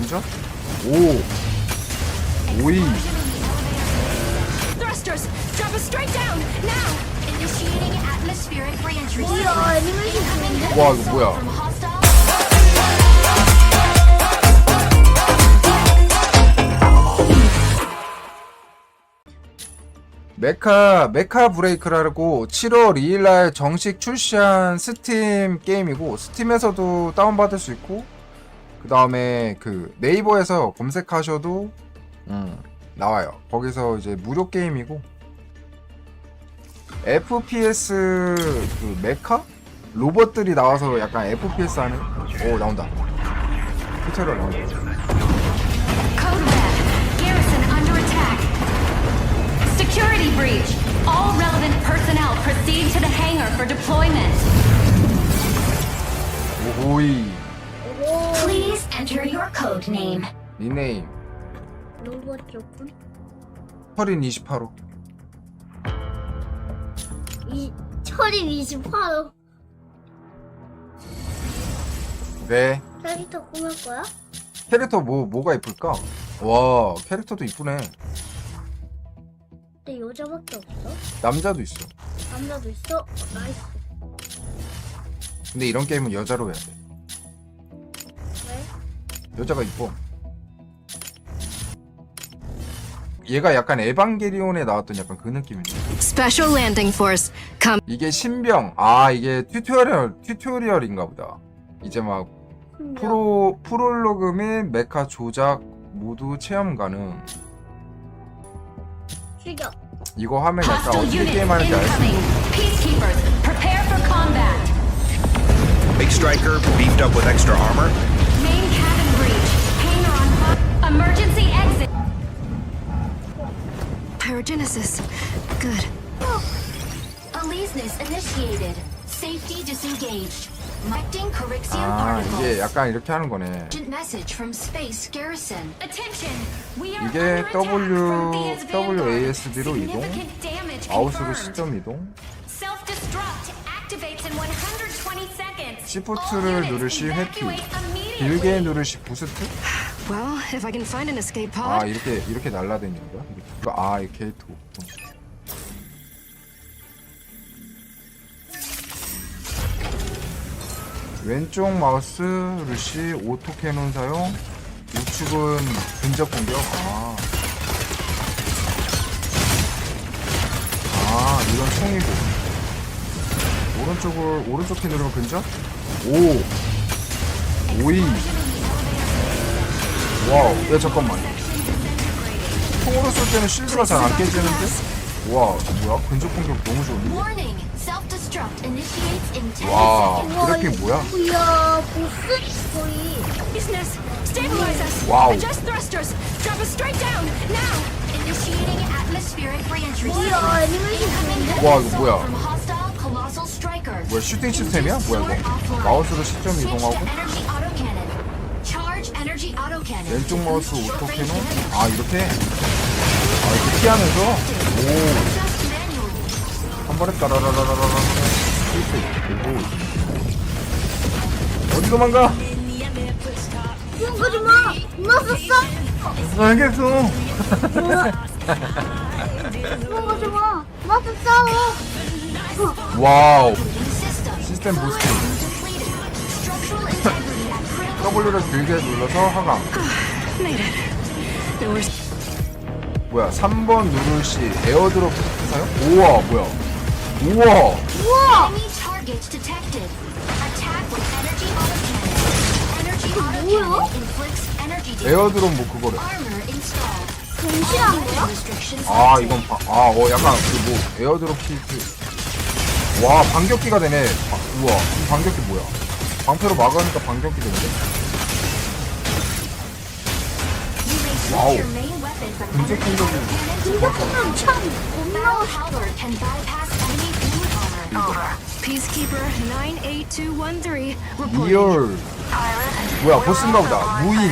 근접? 오 오이 Thrusters, drop us straight down now. Initiating atmospheric reentry. 뭐야 애니메이션 좋은데? 와 이거 뭐야. 메카 메카 브레이크라고 7월 2일날 정식 출시한 스팀 게임이고 스팀에서도 다운받을 수 있고 그 다음에 그 네이버에서 검색하셔도 음, 나와요. 거기서 이제 무료 게임이고. FPS 그 메카? 로봇들이 나와서 약간 FPS 하는? 오 나온다. 튜토리얼 나온다 닉네임 로봇 조금 철인 28호 이 철인 28호 네 캐릭터 꾸밀 거야? 캐릭터 뭐 뭐가 이쁠까? 와 캐릭터도 이쁘네. 근데 여자밖에 없어? 남자도 있어. 남자도 있어? 어, 나이스 근데 이런 게임은 여자로 해야 돼. 왜? 여자가 이뻐. 얘가 약간 에반게리온에 나왔던 약간 그 느낌인데. Special Landing Force, come. 이게 신병. 아 이게 튜토리얼 튜토리얼인가 보다. 이제 막. 프로 프롤로그 및 메카 조작 모두 체험 가능. 죽여 이거 하면 약간 Hostile 어떻게 unit 게임하는지 알 수 있어. incoming. Peacekeepers, prepare for combat. Big Striker beefed up with extra armor. Pyrogenesis. Good. Aleseness initiated. Safety disengaged. Acting Corixium 아 particles. 이게 약간 이렇게 하는 거네. Urgent message from Space Garrison. Attention. We are 이게 under attack W from Thea's Vanguard. WASD로 이동. Significant damage 마우스로 confirmed. 시점 이동. Self-destruct activates in 120 seconds. All units 누르시 회피. evacuate immediately. 길게 누르시 부스트. Well, if I can find an escape 아 pod. 이렇게 이렇게 날라다니는 거야? 이거 아 이렇게 게이트. 왼쪽 마우스 루시 오토 캐논 사용. 우측은 근접 공격. 아. 아 이건 총이고. 오른쪽을 오른쪽 키 누르면 근접. 오. 오이. 와우. 야 잠깐만. 총으로 쏠 때는 실드가 잘 안 깨지는데? 와, 뭐야? 근접 공격 너무 좋은데? Warning. Self-destruct initiates in 10 와. 그래픽 뭐야? 이야 보스 거의 Business, stabilize us. Wow. Adjust thrusters. Drop us straight down now. Initiating atmospheric reentry. 이야 애니메이션 좋은데? 와, 이거 뭐야? From hostile colossal strikers. 뭐야, 슈팅 시스템이야? 뭐야, 이거? 마우스로 시점 이동하고? 왼쪽 마우스 Boost your 오토 range 캐논? of 아, 이렇게? 아, 이렇게 피하면서? 오, Adjust manually. 한 번에 따라라라라라라. 오. 어디 도망가? 도망가지 마! 맞았어! 알겠어. 도망가지 마! 맞았어 싸워! 와우. 시스템 부스팅. W를 길게 눌러서 하강. 뭐야, 3번 누르시 에어드롭 사용? 우와, 뭐야. 우와. 우와! Damage. 에어드롭 뭐 그거래. 정신한 거야? 아. 이건 바, 아, 어 약간 그 뭐 에어드롭 키트 와 반격기가 되네 아, 우와 이 반격기 뭐야 방패로 막으니까 반격기 되는데 근접 energy 공격이 autocannon to 공격하면 참 겁나 Battle Halberd can bypass enemy beam armor. Peacekeeper 98213 reporting. 리얼 뭐야 보스인가 보다 무인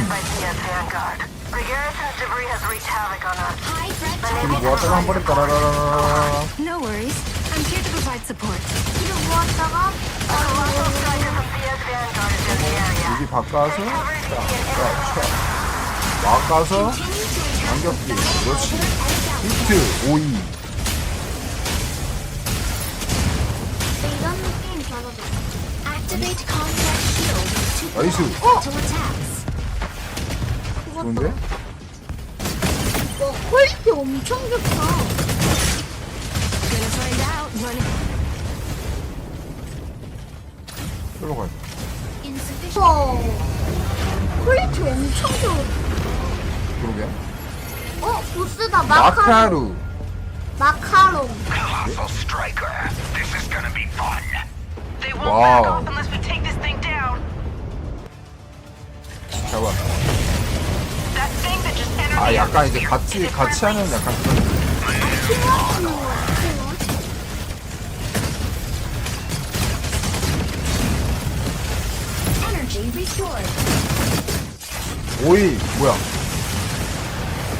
그리고 모았다가 한 번에 따라라라라 No worries. I'm here to provide support. 이거 모았다가 여기 바꿔서. 막아서 반격기 그렇지 히트 5이 이런 느낌 잘하죠. Activate contact shield to 나이스 attacks. 좋은데? 와, 퀄리티 엄청 좋다. Gonna find out when 끌러 가야 돼 Insufficient. 와, 퀄리티 엄청 좋아. 그러게 어, 보스다. 마카롱. 마카루 마카롱. Colossal Striker. This is gonna be fun. They won't Wow. back off unless we take this thing down. 잡아 That thing that just entered 아 약간 이제 atmosphere 같이 is 같이? 하는 약간 그런 느낌. 팀워크 오이 뭐야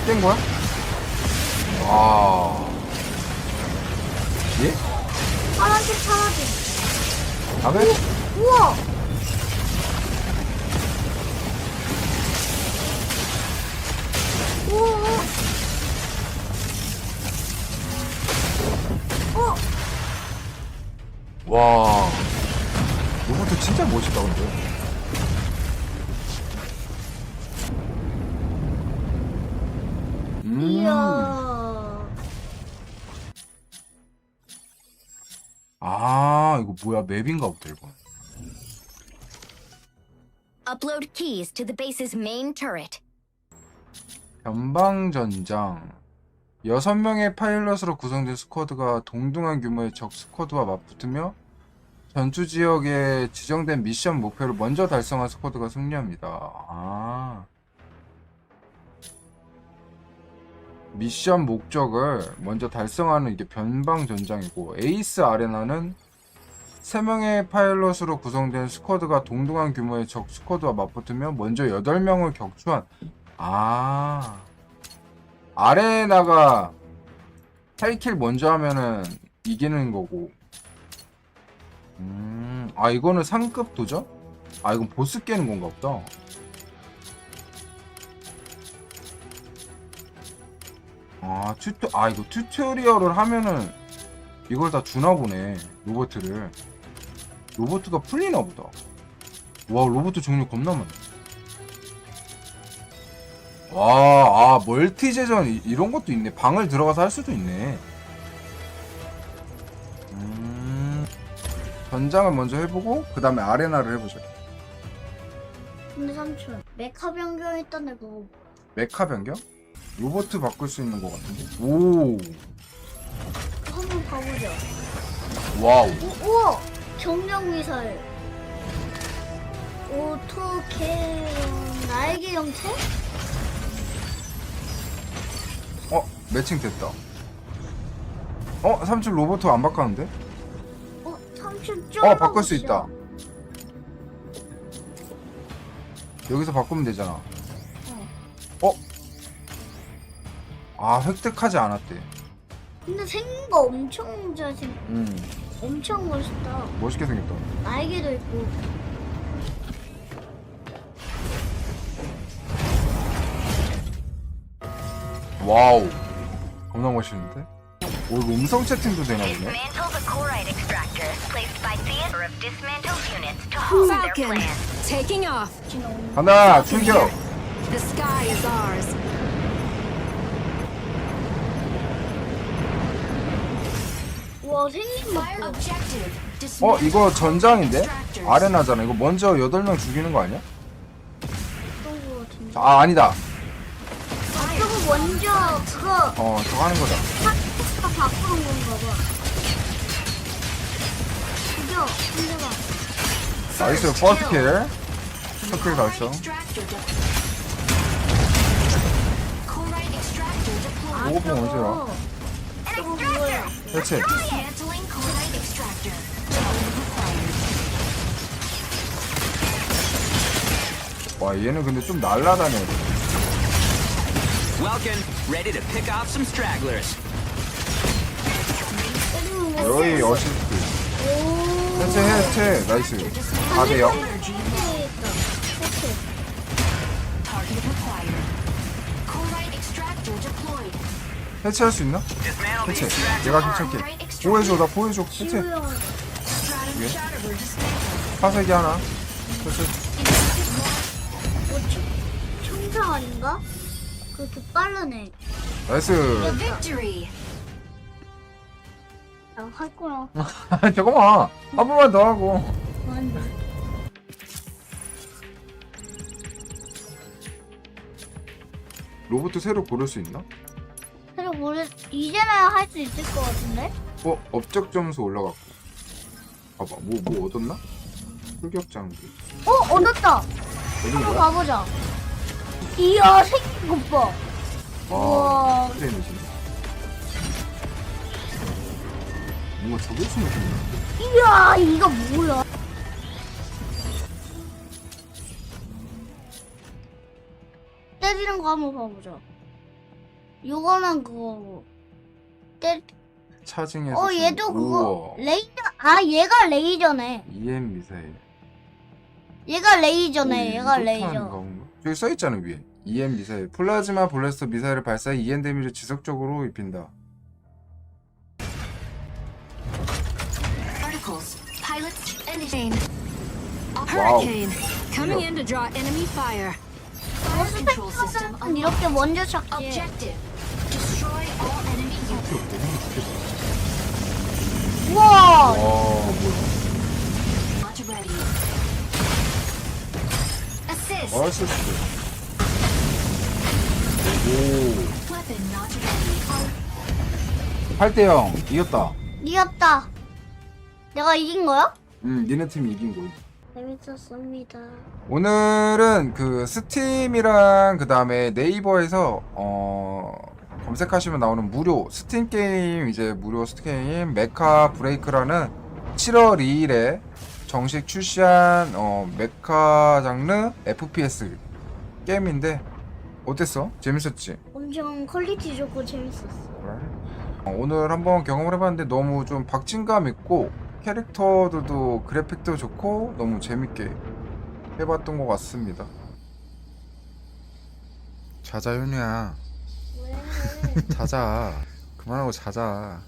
깬 거야? 와 예? 파란색 사라짐. 다음에 우와! 우와! 어? 와 로봇 진짜 멋있다 근데 이야. 아 이거 뭐야 맵인가 보다 이거 Upload keys to the base's main turret. 변방전장 6명의 파일럿으로 구성된 스쿼드가 동등한 규모의 적 스쿼드와 맞붙으며 전투 지역에 지정된 미션 목표를 먼저 달성한 스쿼드가 승리합니다. 아. 미션 목적을 먼저 달성하는 이게 변방 전장이고 에이스 아레나는 3명의 파일럿으로 구성된 스쿼드가 동등한 규모의 적 스쿼드와 맞붙으며 먼저 8명을 격추한 아 아레나가 8킬 먼저 하면은 이기는 거고 음아 이거는 상급 도전? 아 이건 보스 깨는 건가 보다 아 튜토 아 이거 튜토리얼을 하면은 이걸 다 주나 보네 로버트를 로버트가 풀리나 보다 와 로버트 종류 겁나 많네 와, 아, 멀티 재전 이- 이런 것도 있네. 방을 들어가서 할 수도 있네. 음, 전장을 먼저 해보고 그 다음에 아레나를 해보자. 근데 삼촌, 메카 변경 있던데 그거 메카 변경? 로버트 바꿀 수 있는 것 같은데. 오, 한번 가보자. 와우. 오, 우와! 정령 미사일. 오토 캐 날개 형체? 어, 매칭 됐다. 어, 삼촌 로버트 안 바꿨는데? 어, 삼촌 좀. 어, 바꿀 수 있다. 여기서 바꾸면 되잖아. 아, 획득하지 않았대. 근데 생긴 거 엄청 잘생, 음, 엄청 멋있다. 멋있게 생겼다. 날개도 있고. 와우 겁나 멋있는데? 오 이거 음성 채팅도 되나 보네 Dismantle the chloride extractor placed by theater of dismantled units to halt their Falcon, plans. taking off. 간다 충격 The sky is ours. 와, 생긴 거. 어 이거 전장인데? 아레나잖아 이거 먼저 8명 죽이는 거 아니야? 어떤 거 같은데. 아 아니다 아, 저거 먼저 그거 어 저거 하는 거다 탁탁 바꾸는 건가 봐. 그죠? 근데가 나이스 퍼스트 달성 extractor deployed. 아, 오버폰 언제야? 해체. 와 얘는 근데 좀 날라다녀 Welcome, ready to pick off some stragglers. 여기 어시스트 오. 해체 해체 나이스 4대0 해체할 수 있나? 해체. 내가. 해체할게. 보여줘, 나 보여줘. 해체. 지우야. 화색이 하나. 청- 청장 아닌가? 그렇게 빠르네. 나이스. Victory! 나할 거야. 잠깐만. 한 번만 더 하고. 로봇 새로 고를 수 있나? 그래도 모르 이제는 할수 있을 것 같은데? 어, 업적 점수 올라갔고. 봐봐, 뭐, 뭐 얻었나? 출격 장비. 어 얻었다. 얻은 한번 거야? 가보자. 이야 생긴 것 봐. 우와. 트레이너지. 뭔가 저걸 수 있는 이야 이거 뭐야? 때리는 거 한번 봐보자. 요거는 그거고. 때. 차징에서. 어 얘도 그거. 레이저. 아 얘가 레이저네. EM 미사일. 얘가 레이저네. 오, 얘가 레이저. 저기 써있잖아 위에. EM 미사일. 플라즈마 블래스터 미사일을 발사 EM 데미를 지속적으로 입힌다. 와우. Coming in to draw enemy fire. 어, 스펙터는 이렇게 먼저 찾지. Objective. 오. Weapon not ready. 8대 0 이겼다. 이겼다. 내가 이긴 거야? 음, 니네 팀이 이긴 거야. 재밌었습니다. 오늘은 그 스팀이랑 그 다음에 네이버에서 어 검색하시면 나오는 무료 스팀 게임 이제 무료 스팀 게임 메카 브레이크라는 7월 2일에 정식 출시한 어 메카 장르 FPS 게임인데 어땠어? 재밌었지? 엄청 퀄리티 좋고 재밌었어. 어, 오늘 한번 경험을 해봤는데 너무 좀 박진감 있고 캐릭터들도 그래픽도 좋고 너무 재밌게 해봤던 것 같습니다. 자자 현우야. 자자. 그만하고 자자.